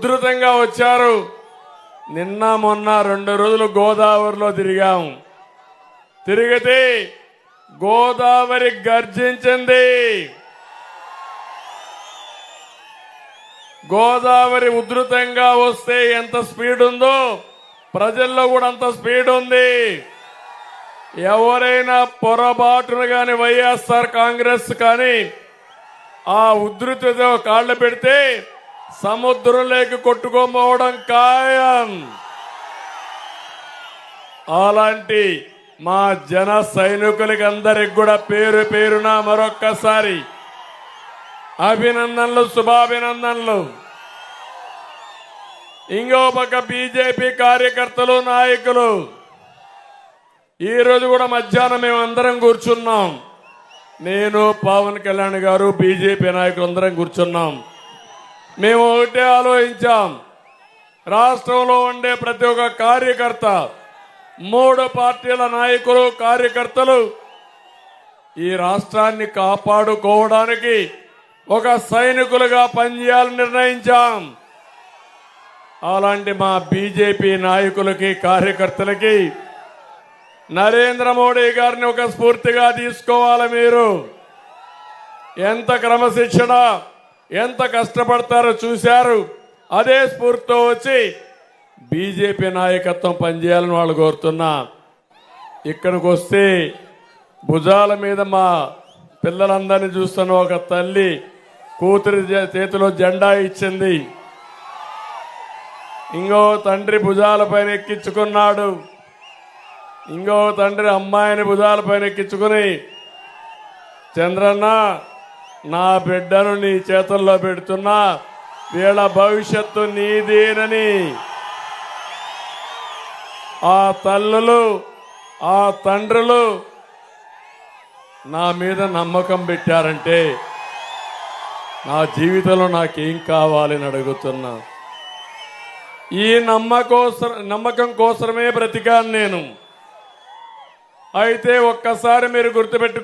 ఉధృతంగా వచ్చారు. నిన్న మొన్న రెండు రోజులు గోదావరిలో తిరిగాము తిరిగితే గోదావరి గర్జించింది. గోదావరి ఉధృతంగా వస్తే ఎంత స్పీడ్ ఉందో ప్రజల్లో కూడా అంత స్పీడ్ ఉంది. ఎవరైనా పొరపాటున కానీ వైఎస్ఆర్ కాంగ్రెస్ కానీ ఆ ఉధృతితో కాళ్ళు పెడితే సముద్రంలోకి కొట్టుకోపోవడం ఖాయం. అలాంటి మా జన సైనికులకి అందరికి కూడా పేరు పేరున మరొక్కసారి అభినందనలు శుభాభినందనలు. ఇంకో పక్క బీజేపీ కార్యకర్తలు నాయకులు. ఈరోజు కూడా మధ్యాహ్నం మేము అందరం కూర్చున్నాం. నేను పవన్ కళ్యాణ్ గారు బీజేపీ నాయకులు అందరం కూర్చున్నాం. మేము ఒకటే ఆలోచించాం. రాష్ట్రంలో ఉండే ప్రతి ఒక్క కార్యకర్త మూడు పార్టీల నాయకులు కార్యకర్తలు ఈ రాష్ట్రాన్ని కాపాడుకోవడానికి ఒక సైనికులుగా పనిచేయాలని నిర్ణయించాం. అలాంటి మా బీజేపీ నాయకులకి కార్యకర్తలకి నరేంద్ర మోడీ గారిని ఒక స్ఫూర్తిగా తీసుకోవాలి మీరు. ఎంత క్రమశిక్షణ ఎంత కష్టపడతారో చూశారు. అదే స్ఫూర్తితో వచ్చి బీజేపీ నాయకత్వం పనిచేయాలని వాళ్ళు కోరుతున్నా. ఇక్కడికి వస్తే భుజాల మీద మా పిల్లలందరినీ చూస్తున్న ఒక తల్లి కూతురి చే- చేతిలో జెండా ఇచ్చింది. ఇంకో తండ్రి భుజాలపైన ఎక్కించుకున్నాడు. ఇంకో తండ్రి అమ్మాయిని భుజాలపైన ఎక్కించుకుని చంద్రన్న నా బిడ్డను నీ చేతుల్లో పెడుతున్నా. వీళ్ళ భవిష్యత్తు నీదేనని. ఆ తల్లులు ఆ తండ్రులు నా మీద నమ్మకం పెట్టారంటే నా జీవితంలో నాకేం కావాలని అడుగుతున్నా. ఈ నమ్మకోస నమ్మకం కోసమే బ్రతికాను నేను. అయితే ఒక్కసారి మీరు గుర్తుపెట్టుకో